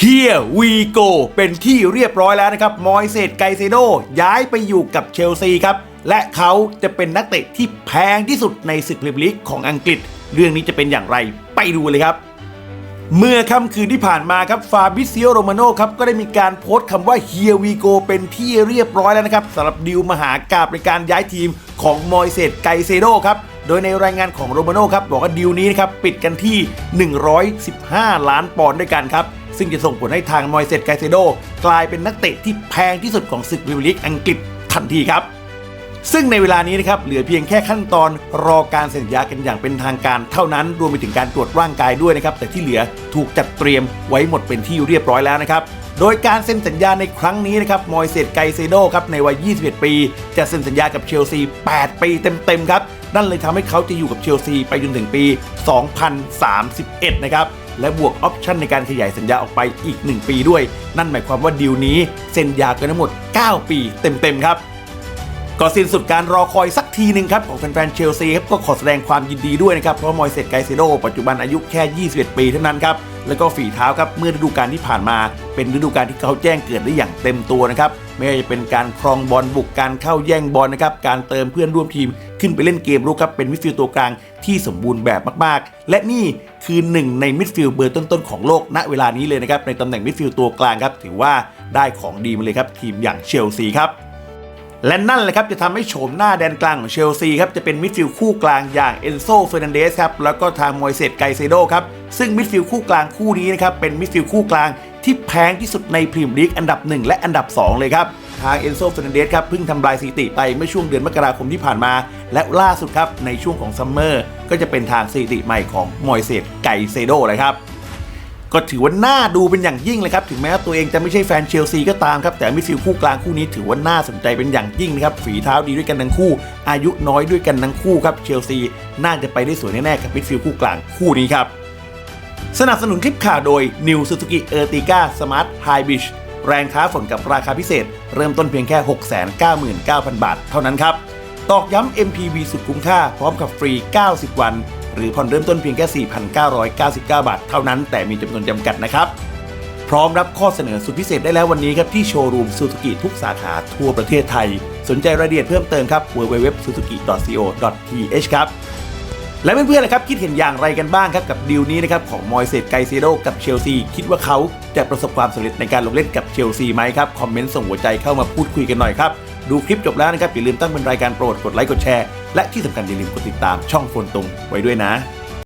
เฮียวีโกเป็นที่เรียบร้อยแล้วนะครับ มอยเซตไกเซโดย้ายไปอยู่กับเชลซีครับ และเขาจะเป็นนักเตะที่แพงที่สุดในศึกพรีเมียร์ลีกของอังกฤษ เรื่องนี้จะเป็นอย่างไรไปดูเลยครับ เมื่อค่ำคืนที่ผ่านมาครับฟาบิซิโอโรมาโนครับ ก็ได้มีการโพสต์คำว่าเฮียวีโกเป็นที่เรียบร้อยแล้วนะครับสำหรับดิวมหากาบในการย้ายทีมของมอยเซตไกเซโดครับโดยในรายงานของโรมาโนครับบอกว่าดิวนี้นะครับปิดกันที่ 115 ล้านปอนด์ด้วยกันครับ ซึ่งจะส่งผลให้ทางมอยเซตไกเซโดกลายเป็นนักเตะที่แพงที่สุดของศึกพรีเมียร์ลีกอังกฤษทันทีครับ ซึ่งในเวลานี้นะครับเหลือเพียงแค่ขั้นตอนรอการเซ็นสัญญากันอย่างเป็นทางการเท่านั้น รวมไปถึงการตรวจร่างกายด้วยนะครับแต่ที่เหลือถูกจัดเตรียมไว้หมดเป็นที่เรียบร้อยแล้วนะครับโดยการเซ็นสัญญาในครั้งนี้นะครับ มอยเซตไกเซโดครับในวัย 21 ปี จะเซ็นสัญญากับเชลซี 8 ปีเต็ม ๆ ครับ นั่นเลยทำให้เขาจะอยู่กับเชลซีไปจนถึงปี 2031 นะครับ และบวกออปชั่นในการขยายสัญญาออกไปอีก 1 ปีด้วย นั่นหมายความว่าดีลนี้เซ็นยาวกันทั้งหมด 9 ปีเต็มๆครับ ก็สิ้นสุดการรอคอยสักทีหนึ่งครับของแฟนๆเชลซีครับก็ขอแสดงความยินดีด้วยนะครับเพราะมอยเซตไกเซโดปัจจุบันอายุแค่ 21 ปีเท่านั้นครับแล้วก็ฝีเท้าครับเมื่อฤดูกาลที่ผ่านมา เป็นฤดูกาลที่เขาแจ้งเกิดได้อย่างเต็มตัวนะครับไม่ว่าจะเป็นการครองบอลบุกการเข้าแย่งบอลนะครับการเติมเพื่อนร่วมทีม ขึ้นไปเล่นเกมรุกครับเป็นมิดฟิลด์ตัวกลางที่สมบูรณ์แบบมากๆ และนี่คือหนึ่งในมิดฟิลด์เบอร์ต้นๆของโลกณเวลานี้เลยนะครับในตำแหน่งมิดฟิลด์ตัวกลางครับถือว่าได้ของดีมาเลยครับทีมอย่างเชลซีครับ และนั่นแหละครับจะทำให้โฉมหน้าแดนกลางของเชลซีครับจะเป็นมิดฟิลด์คู่กลางอย่างเอนโซเฟอร์นันเดสครับแล้วก็ทางมอยเซตไกเซโดครับซึ่งมิดฟิลด์คู่กลางคู่นี้นะครับเป็นมิดฟิลด์คู่กลางที่แพงที่สุดในพรีเมียร์ลีกอันดับ 1 และอันดับ 2 เลยครับ ทางเอนโซเฟอร์นันเดสครับเพิ่งทำลายสถิติไปเมื่อช่วงเดือนมกราคมที่ผ่านมา และล่าสุดครับในช่วงของซัมเมอร์ก็จะเป็นทางสถิติใหม่ของมอยเซตไกเซโดเลยครับ ก็ถือว่าน่าดูเป็นอย่างยิ่งเลยครับ ถึงแม้ว่าตัวเองจะไม่ใช่แฟนเชลซีก็ตามครับ แต่มิดฟิลด์คู่กลางคู่นี้ถือว่าน่าสนใจเป็นอย่างยิ่งนะครับ ฝีเท้าดีด้วยกันทั้งคู่ อายุน้อยด้วยกันทั้งคู่ครับ เชลซีน่าจะไปได้สวยแน่ๆกับมิดฟิลด์คู่กลางคู่นี้ครับ สนับสนุนคลิปข่าวโดย New Suzuki Ertiga Smart Hybrid แรงค้าฝนกับราคาพิเศษ เริ่มต้นเพียงแค่ 699,000 บาท เท่านั้นครับ ตอกย้ำ MPV สุดคุ้มค่าพร้อมกับฟรี 90 วัน หรือผ่อนเริ่มต้นเพียงแค่ 4,999 บาท เท่านั้น แต่มีจำนวนจำกัดนะครับ พร้อมรับข้อเสนอสุดพิเศษได้แล้ววันนี้ครับ ที่โชว์รูมซูซูกิทุกสาขาทั่วประเทศไทย สนใจรายละเอียดเพิ่มเติมครับ www.suzuki.co.th ครับและเพื่อนๆนะครับคิดเห็นอย่างไรกันบ้างครับกับดีลนี้นะครับของมอยเซตไกเซโดกับเชลซีคิดว่าเขาจะประสบความสำเร็จในการลงเล่นกับเชลซีไหมครับคอมเมนต์ส่งหัวใจเข้ามาพูดคุยกันหน่อยครับ ดูคลิปจบแล้วนะครับอย่าลืมตั้งเป็นรายการโปรดกดไลค์กดแชร์ และที่สำคัญอย่าลืมกดติดตามช่องโฟนตรงไว้ด้วยนะ